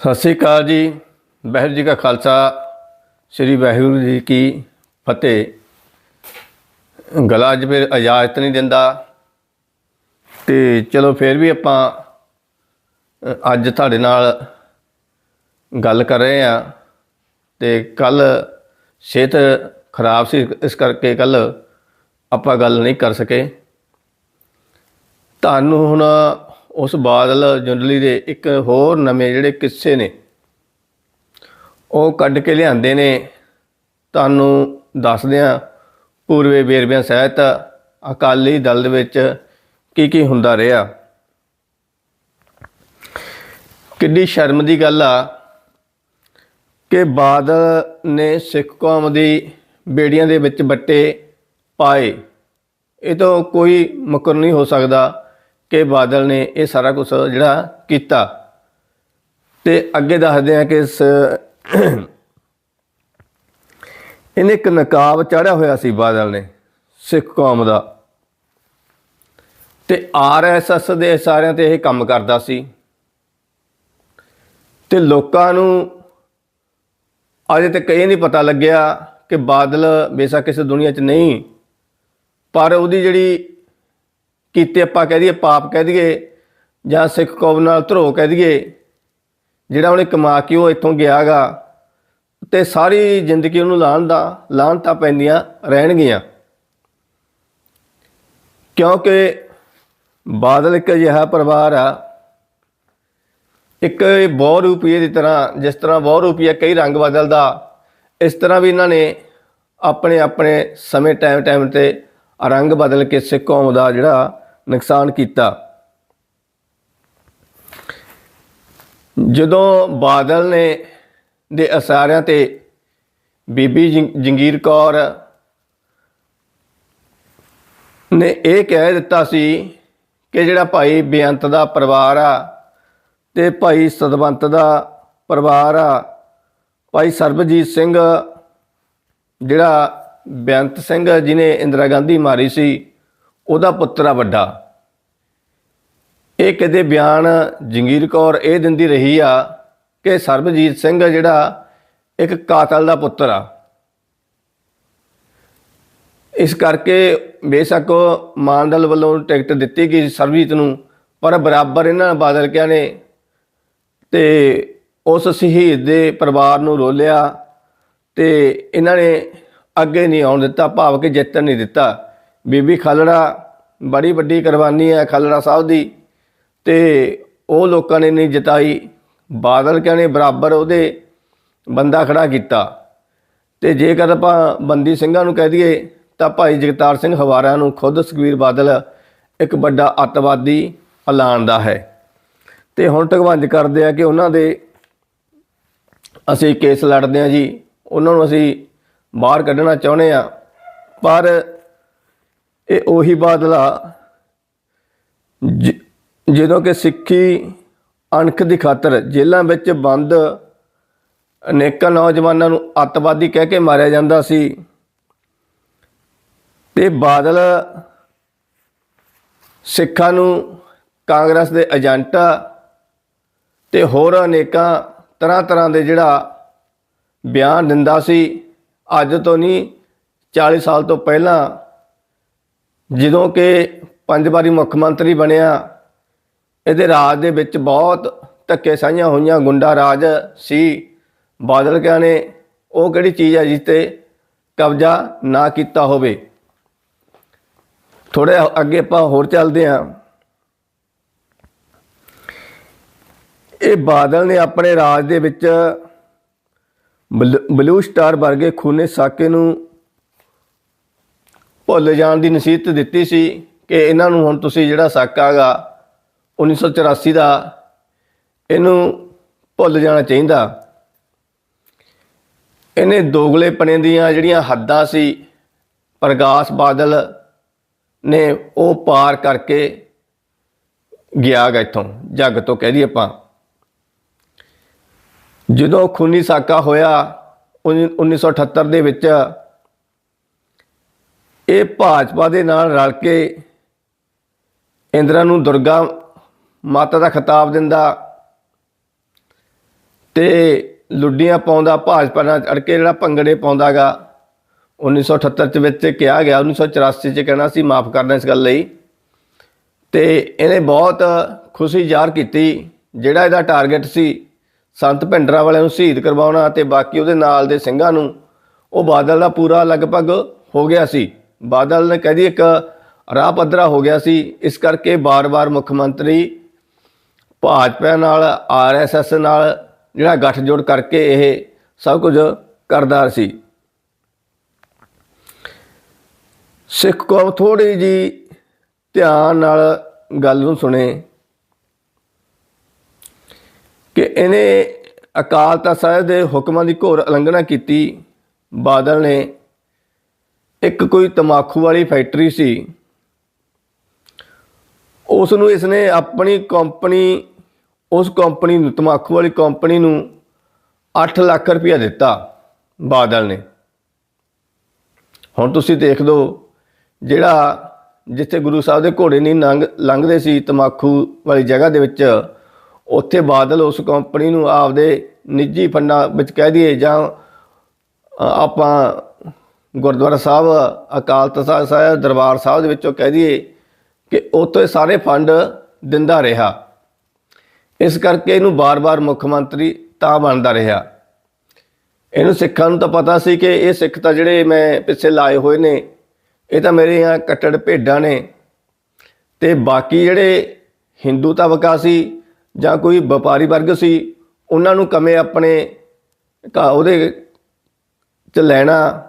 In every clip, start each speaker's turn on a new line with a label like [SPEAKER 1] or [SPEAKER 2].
[SPEAKER 1] ਸਤਿ ਸ੍ਰੀ ਅਕਾਲ ਜੀ। ਵਾਹਿਗੁਰੂ ਜੀ ਕਾ ਖਾਲਸਾ, ਸ੍ਰੀ ਵਾਹਿਗੁਰੂ ਜੀ ਕੀ ਫਤਿਹ। ਗਲਾ ਅੱਜ ਫਿਰ ਇਜਾਜ਼ਤ ਨਹੀਂ ਦਿੰਦਾ। ਤੇ ਚਲੋ ਫਿਰ ਵੀ ਆਪਾਂ ਅੱਜ ਤੁਹਾਡੇ ਨਾਲ ਗੱਲ ਕਰ ਰਹੇ ਆ ਤੇ ਕੱਲ ਸਿਹਤ ਖਰਾਬ ਸੀ, ਇਸ ਕਰਕੇ ਕੱਲ ਆਪਾਂ ਗੱਲ ਨਹੀਂ ਕਰ ਸਕੇ। ਤੁਹਾਨੂੰ ਹੁਣ ਉਸ ਬਾਦਲ ਜੁੰਡਲੀ ਦੇ ਇੱਕ ਹੋਰ ਨਵੇਂ ਜਿਹੜੇ ਕਿੱਸੇ ਨੇ, ਉਹ ਕੱਢ ਕੇ ਲਿਆਂਦੇ ਨੇ। ਤੁਹਾਨੂੰ ਦੱਸਦਿਆਂ ਪੂਰਵੇ ਵੇਰਵਿਆਂ ਸਹਿਤ ਅਕਾਲੀ ਦਲ ਦੇ ਵਿੱਚ ਕੀ ਕੀ ਹੁੰਦਾ ਰਿਹਾ। ਕਿੰਨੀ ਸ਼ਰਮ ਦੀ ਗੱਲ ਆ ਕਿ ਬਾਦਲ ਨੇ ਸਿੱਖ ਕੌਮ ਦੀ ਬੇੜੀਆਂ ਦੇ ਵਿੱਚ ਬੱਟੇ ਪਾਏ। ਇਹ ਤਾਂ ਕੋਈ ਮੁਕਰ ਨਹੀਂ ਹੋ ਸਕਦਾ। ਕਿ ਬਾਦਲ ਨੇ ਇਹ ਸਾਰਾ ਕੁਝ ਜਿਹੜਾ ਕੀਤਾ। ਤੇ ਅੱਗੇ ਦੱਸਦੇ ਆ ਕਿ ਇਸ ਇਹਨੇ ਇੱਕ ਨਕਾਬ ਚਾੜਿਆ ਹੋਇਆ ਸੀ ਬਾਦਲ ਨੇ, ਸਿੱਖ ਕੌਮ ਦਾ। ਤੇ ਆਰਐਸਐਸ ਦੇ ਸਾਰਿਆਂ ਤੇ ਇਹ ਕੰਮ ਕਰਦਾ ਸੀ। ਤੇ ਲੋਕਾਂ ਨੂੰ ਅਜੇ ਤੱਕ ਇਹ ਨਹੀਂ ਪਤਾ ਲੱਗਿਆ ਕਿ ਬਾਦਲ ਬੇਸ਼ੱਕ ਇਸ ਦੁਨੀਆ 'ਚ ਨਹੀਂ, ਪਰ ਉਹਦੀ ਜਿਹੜੀ ਕੀਤੇ ਆਪਾਂ ਕਹਿ ਦਈਏ, ਪਾਪ ਕਹਿ ਦਈਏ, ਜਾਂ ਸਿੱਖ ਕੌਮ ਨਾਲ ਧਰੋ ਕਹਿ ਦਈਏ, ਜਿਹੜਾ ਉਹਨੇ ਕਮਾ ਕੇ ਉਹ ਇੱਥੋਂ ਗਿਆਗਾ, ਤੇ ਸਾਰੀ ਜ਼ਿੰਦਗੀ ਉਹਨੂੰ ਲਾਹਣ ਦਾ ਲਾਹਣਤਾਂ ਪੈਂਦੀਆਂ, ਰਹਿਣਗੀਆਂ। ਕਿਉਂਕਿ ਬਾਦਲ ਇੱਕ ਅਜਿਹਾ ਪਰਿਵਾਰ ਆ, ਇੱਕ ਬਹੁ ਰੂਪੀਏ ਦੀ ਤਰ੍ਹਾਂ, ਜਿਸ ਤਰ੍ਹਾਂ ਬਹੁ ਰੂਪੀਆ ਕਈ ਰੰਗ ਬਦਲਦਾ, ਇਸ ਤਰ੍ਹਾਂ ਵੀ ਇਹਨਾਂ ਨੇ ਆਪਣੇ ਆਪਣੇ ਸਮੇਂ ਟਾਈਮ ਟਾਈਮ ਤੇ ਰੰਗ ਬਦਲ ਕੇ ਸਿੱਖ ਕੌਮ ਦਾ ਜਿਹੜਾ ਨੁਕਸਾਨ ਕੀਤਾ। ਜਦੋਂ ਬਾਦਲ ਨੇ ਦੇ ਅਸਾਰਿਆਂ ਤੇ ਬੀਬੀ ਜੰ- ਜੰਗੀਰ ਕੌਰ ਨੇ ਇਹ ਕਹਿ ਦਿੱਤਾ ਸੀ ਕਿ ਜਿਹੜਾ ਭਾਈ ਬੇਅੰਤ ਦਾ ਪਰਿਵਾਰ ਆ ਤੇ ਭਾਈ ਸਤਵੰਤ ਦਾ ਪਰਿਵਾਰ ਆ, ਭਾਈ ਸਰਬਜੀਤ ਸਿੰਘ, ਜਿਹੜਾ ਬੇਅੰਤ ਸਿੰਘ ਜਿਹਨੇ ਇੰਦਰਾ ਗਾਂਧੀ ਮਾਰੀ ਸੀ ਉਹਦਾ ਪੁੱਤਰ ਆ ਵੱਡਾ। ਇਹ ਕਦੇ ਬਿਆਨ ਜੰਗੀਰ ਕੌਰ ਇਹ ਦਿੰਦੀ ਰਹੀ ਆ ਕਿ ਸਰਬਜੀਤ ਸਿੰਘ ਜਿਹੜਾ ਇੱਕ ਕਾਤਲ ਦਾ ਪੁੱਤਰ ਆ। ਇਸ ਕਰਕੇ ਬੇਸ਼ੱਕ ਮਾਨਦਲ ਵੱਲੋਂ ਟਿਕਟ ਦਿੱਤੀ ਗਈ ਸਰਬਜੀਤ ਨੂੰ, ਪਰ ਬਰਾਬਰ ਇਹਨਾਂ ਬਾਦਲ ਕਿਆ ਨੇ ਤੇ ਉਸ ਸ਼ਹੀਦ ਦੇ ਪਰਿਵਾਰ ਨੂੰ ਰੋਲਿਆ ਤੇ ਇਹਨਾਂ ਨੇ ਅੱਗੇ ਨਹੀਂ ਆਉਣ ਦਿੱਤਾ, ਭਾਵ ਕਿ ਜਿੱਤਣ ਨਹੀਂ ਦਿੱਤਾ। ਬੀਬੀ ਖਾਲੜਾ ਬੜੀ ਵੱਡੀ ਕੁਰਬਾਨੀ ਹੈ ਖਾਲੜਾ ਸਾਹਿਬ ਦੀ ਤੇ ਉਹ ਲੋਕਾਂ ਨੇ ਨਹੀਂ ਜਿਤਾਈ, ਬਾਦਲ ਕਹਿੰਦੇ ਬਰਾਬਰ ਉਹਦੇ ਬੰਦਾ ਖੜਾ ਕੀਤਾ। ਤੇ ਜੇਕਰ ਆਪਾਂ ਬੰਦੀ ਸਿੰਘਾਂ ਨੂੰ ਕਹਿ ਦਈਏ, ਤਾਂ ਭਾਈ ਜਗਤਾਰ ਸਿੰਘ ਹਵਾਰਾ ਨੂੰ ਖੁਦ ਸੁਖਬੀਰ ਬਾਦਲ ਇੱਕ ਵੱਡਾ ਅੱਤਵਾਦੀ ਐਲਾਨ ਦਾ ਹੈ। ਤੇ ਹੁਣ ਟਕਵੰਜ ਕਰਦੇ ਆ ਕਿ ਉਹਨਾਂ ਦੇ ਅਸੀਂ ਕੇਸ ਲੜਦੇ ਆ ਜੀ, ਉਹਨਾਂ ਨੂੰ ਅਸੀਂ ਬਾਹਰ ਕੱਢਣਾ ਚਾਹੁੰਦੇ ਆ ਪਰ ਇਹ ਉਹੀ ਬਾਦਲਾ ਜ- ਜਦੋਂ ਕਿ ਸਿੱਖੀ ਅਣਖ ਦੀ ਖਾਤਰ ਜੇਲ੍ਹਾਂ ਵਿੱਚ ਬੰਦ ਅਨੇਕਾਂ ਨੌਜਵਾਨਾਂ ਨੂੰ ਅੱਤਵਾਦੀ ਕਹਿ ਕੇ ਮਾਰਿਆ ਜਾਂਦਾ ਸੀ। ਤੇ ਬਾਦਲ ਸਿੱਖਾਂ ਨੂੰ ਕਾਂਗਰਸ ਦੇ ਏਜੰਟਾ ਤੇ ਹੋਰ ਅਨੇਕਾਂ ਤਰ੍ਹਾਂ ਤਰ੍ਹਾਂ ਦੇ ਜਿਹੜਾ ਬਿਆਨ ਦਿੰਦਾ ਸੀ। ਅੱਜ ਤੋਂ ਨਹੀਂ 40 ਸਾਲ ਤੋਂ ਪਹਿਲਾਂ ਜਦੋਂ ਕਿ ਪੰਜ ਵਾਰੀ ਮੁੱਖ ਮੰਤਰੀ ਬਣਿਆ, ਇਹਦੇ ਰਾਜ ਦੇ ਵਿੱਚ ਬਹੁਤ ਧੱਕੇ ਸਾਈਆਂ ਹੋਈਆਂ ਗੁੰਡਾ ਰਾਜ ਸੀ। ਬਾਦਲ ਕਿਆ ਨੇ, ਉਹ ਕਿਹੜੀ ਚੀਜ਼ ਹੈ ਜਿਸ ਤੇ ਕਬਜ਼ਾ ਨਾ ਕੀਤਾ ਹੋਵੇ? ਥੋੜੇ ਅੱਗੇ ਆਪਾਂ ਹੋਰ ਚੱਲਦੇ ਹਾਂ। ਇਹ ਬਾਦਲ ਨੇ ਆਪਣੇ ਰਾਜ ਦੇ ਵਿੱਚ ਬਲ- ਬਲੂ ਸਟਾਰ ਵਰਗੇ ਖੂਨੇ ਸਾਕੇ ਨੂੰ ਭੁੱਲ ਜਾਣ ਦੀ ਨਸੀਹਤ ਦਿੱਤੀ ਸੀ ਕਿ ਇਹਨਾਂ ਨੂੰ ਹੁਣ ਤੁਸੀਂ ਜਿਹੜਾ ਸਾਕਾ ਹੈਗਾ 1984 ਦਾ, ਇਹਨੂੰ ਭੁੱਲ ਜਾਣਾ ਚਾਹੀਦਾ। ਇਹਨੇ ਦੋਗਲੇਪਣੇ ਦੀਆਂ ਜਿਹੜੀਆਂ ਹੱਦਾਂ ਸੀ, ਪ੍ਰਗਾਸ ਬਾਦਲ ਨੇ ਉਹ ਪਾਰ ਕਰਕੇ ਗਿਆ ਗਾ ਇੱਥੋਂ, ਜੱਗ ਤੋਂ ਕਹਿ ਦਈਏ ਆਪਾਂ। ਜਦੋਂ ਖੂਨੀ ਸਾਕਾ ਹੋਇਆ, ਉੱਨੀ- 1978 ਦੇ ਵਿੱਚ ਇਹ ਭਾਜਪਾ ਦੇ ਨਾਲ ਰਲ ਕੇ ਇੰਦਰਾ ਨੂੰ ਦੁਰਗਾ ਮਾਤਾ ਦਾ ਖਿਤਾਬ ਦਿੰਦਾ ਤੇ ਲੁੱਡੀਆਂ ਪਾਉਂਦਾ, ਭਾਜਪਾ ਨਾਲ ਅੜ ਕੇ ਜਿਹੜਾ ਭੰਗੜੇ ਪਾਉਂਦਾਗਾ 1978 ਚ ਵਿੱਚ ਕਿਹਾ ਗਿਆ 1984 ਚ ਕਹਿਣਾ ਸੀ ਮਾਫ ਕਰਨਾ ਇਸ ਗੱਲ ਲਈ। ਤੇ ਇਹਨੇ ਬਹੁਤ ਖੁਸ਼ੀ ਜ਼ਾਹਰ ਕੀਤੀ, ਜਿਹੜਾ ਇਹਦਾ ਟਾਰਗੇਟ ਸੀ ਸੰਤ ਭਿੰਡਰਾ ਵਾਲਿਆਂ ਨੂੰ ਸ਼ਹੀਦ ਕਰਵਾਉਣਾ ਤੇ ਬਾਕੀ ਉਹਦੇ ਨਾਲ ਦੇ ਸਿੰਘਾਂ ਨੂੰ, ਉਹ ਬਾਦਲ ਦਾ ਪੂਰਾ ਲਗਭਗ ਹੋ ਗਿਆ ਸੀ। ਬਾਦਲ ਨੇ ਕਹਦੀ ਇੱਕ ਰਾਹ ਪੱਧਰਾ ਹੋ ਗਿਆ ਸੀ। ਇਸ ਕਰਕੇ ਬਾਰ-ਬਾਰ ਮੁੱਖ ਮੰਤਰੀ ਭਾਜਪਾ ਨਾਲ ਆਰਐਸਐਸ ਨਾਲ ਜਿਹੜਾ ਗੱਠਜੋੜ ਕਰਕੇ ਇਹ ਸਭ ਕੁਝ ਕਰਦਾ ਸੀ। ਸਿੱਖ ਕੌਮ ਥੋੜੀ ਜੀ ਧਿਆਨ ਨਾਲ ਗੱਲ ਨੂੰ ਸੁਣੇ ਕਿ ਇਹਨੇ ਅਕਾਲ ਤਖਤ ਸਾਹਿਬ ਦੇ ਹੁਕਮਾਂ ਦੀ ਘੋਰ ਉਲੰਘਣਾ ਕੀਤੀ। ਬਾਦਲ ਨੇ ਇੱਕ ਕੋਈ ਤਮਾਕੂ ਵਾਲੀ ਫੈਕਟਰੀ ਸੀ। ਉਸ ਨੂੰ ਇਸਨੇ ਆਪਣੀ ਕੰਪਨੀ ਉਸ ਕੰਪਨੀ ਨੂੰ, ਤਮਾਕੂ ਵਾਲੀ ਕੰਪਨੀ ਨੂੰ 8 ਲੱਖ ਰੁਪਇਆ ਦਿੱਤਾ ਬਾਦਲ ਨੇ। ਹੁਣ ਤੁਸੀਂ ਦੇਖ ਲਓ, ਜਿਹੜਾ ਜਿੱਥੇ ਗੁਰੂ ਸਾਹਿਬ ਦੇ ਘੋੜੇ ਨਹੀਂ ਲੰਘ ਲੰਘਦੇ ਸੀ ਤਮਾਕੂ ਵਾਲੀ ਜਗ੍ਹਾ ਦੇ ਵਿੱਚ, ਉੱਥੇ ਬਾਦਲ ਉਸ ਕੰਪਨੀ ਨੂੰ ਆਪਦੇ ਨਿੱਜੀ ਫੰਡਾਂ ਵਿੱਚ ਕਹਿ ਦਈਏ ਜਾਂ ਆਪਾਂ ਗੁਰਦੁਆਰਾ ਸਾਹਿਬ, ਅਕਾਲ ਤਖਤ ਸਾਹਿਬ ਦਰਬਾਰ ਸਾਹਿਬ ਦੇ ਵਿੱਚੋਂ ਕਹਿ ਦਈਏ ਕਿ ਉੱਥੇ ਸਾਰੇ ਫੰਡ ਦਿੰਦਾ ਰਿਹਾ। ਇਸ ਕਰਕੇ ਇਹਨੂੰ ਬਾਰ-ਬਾਰ ਮੁੱਖ ਮੰਤਰੀ ਤਾਂ ਬਣਦਾ ਰਿਹਾ। ਇਹਨੂੰ ਸਿੱਖਾਂ ਨੂੰ ਤਾਂ ਪਤਾ ਸੀ ਕਿ ਇਹ ਸਿੱਖ ਤਾਂ ਜਿਹੜੇ ਮੈਂ ਪਿੱਛੇ ਲਾਏ ਹੋਏ ਨੇ, ਇਹ ਤਾਂ ਮੇਰੇ ਆ ਕੱਟੜ ਭੇਡਾਂ ਨੇ। ਤੇ ਬਾਕੀ ਜਿਹੜੇ ਹਿੰਦੂ ਤਬਕਾ ਸੀ ਜਾਂ ਕੋਈ ਵਪਾਰੀ ਵਰਗ ਸੀ, ਉਹਨਾਂ ਨੂੰ ਕਮੇ ਆਪਣੇ ਘਾ- ਉਹਦੇ ਚ ਲੈਣਾ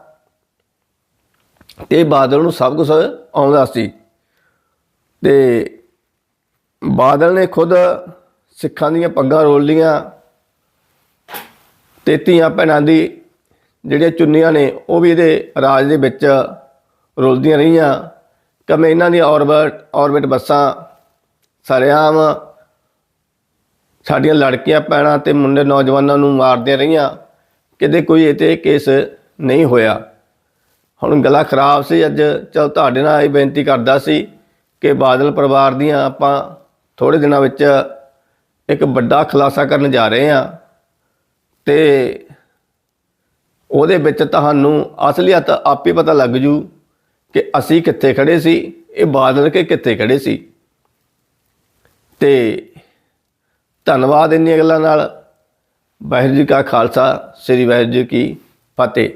[SPEAKER 1] ਇਹ ਬਾਦਲ ਨੂੰ ਸਭ ਕੁਝ ਆਉਂਦਾ ਸੀ। ਤੇ ਬਾਦਲ ਨੇ ਖੁਦ ਸਿੱਖਾਂ ਦੀਆਂ ਪੱਗਾਂ ਰੋਲ ਲੀਆਂ ਤੇ ਧੀਆਂ ਭੈਣਾਂ ਦੀ ਜਿਹੜੀਆਂ ਚੁੰਨੀਆਂ ਨੇ, ਉਹ ਵੀ ਇਹਦੇ ਰਾਜ ਦੇ ਵਿੱਚ ਰੋਲਦੀਆਂ ਰਹੀਆਂ। ਕਮੇ ਇਹਨਾਂ ਦੀ ਔਰਬਿਟ ਔਰਬਿਟ ਬੱਸਾਂ ਸਰੇਆਮ, ਸਾਡੀਆਂ ਲੜਕੀਆਂ ਪੈਣਾ ਤੇ ਮੁੰਡੇ ਨੌਜਵਾਨਾਂ ਨੂੰ ਮਾਰਦੀਆਂ ਰਹੀਆਂ। ਕਿਤੇ ਕੋਈ ਇਹ ਕੇਸ ਨਹੀਂ ਹੋਇਆ। ਹੁਣ ਗਲਾ ਖਰਾਬ ਸੀ, ਅੱਜ ਚਲ ਤੁਹਾਡੇ ਨਾਲ ਇਹ ਬੇਨਤੀ ਕਰਦਾ ਸੀ ਕਿ ਬਾਦਲ ਪਰਿਵਾਰ ਦੀਆਂ ਆਪਾਂ ਥੋੜੇ ਦਿਨਾਂ ਵਿੱਚ ਇੱਕ ਵੱਡਾ ਖੁਲਾਸਾ ਕਰਨ ਜਾ ਰਹੇ ਹਾਂ ਤੇ ਉਹਦੇ ਵਿੱਚ ਤੁਹਾਨੂੰ ਅਸਲੀਅਤ ਆਪੇ ਪਤਾ ਲੱਗ ਜੂ ਕਿ ਅਸੀਂ ਕਿੱਥੇ ਖੜੇ ਸੀ, ਇਹ ਬਾਦਲ ਕੇ ਕਿੱਥੇ ਖੜੇ ਸੀ। ਤੇ ਧੰਨਵਾਦ ਇੰਨੀਆਂ ਗੱਲਾਂ ਨਾਲ। ਵਾਹਿਗੁਰੂ ਜੀ ਕਾ ਖਾਲਸਾ, ਸ੍ਰੀ ਵਾਹਿਗੁਰੂ ਜੀ ਕੀ ਫਤਿਹ।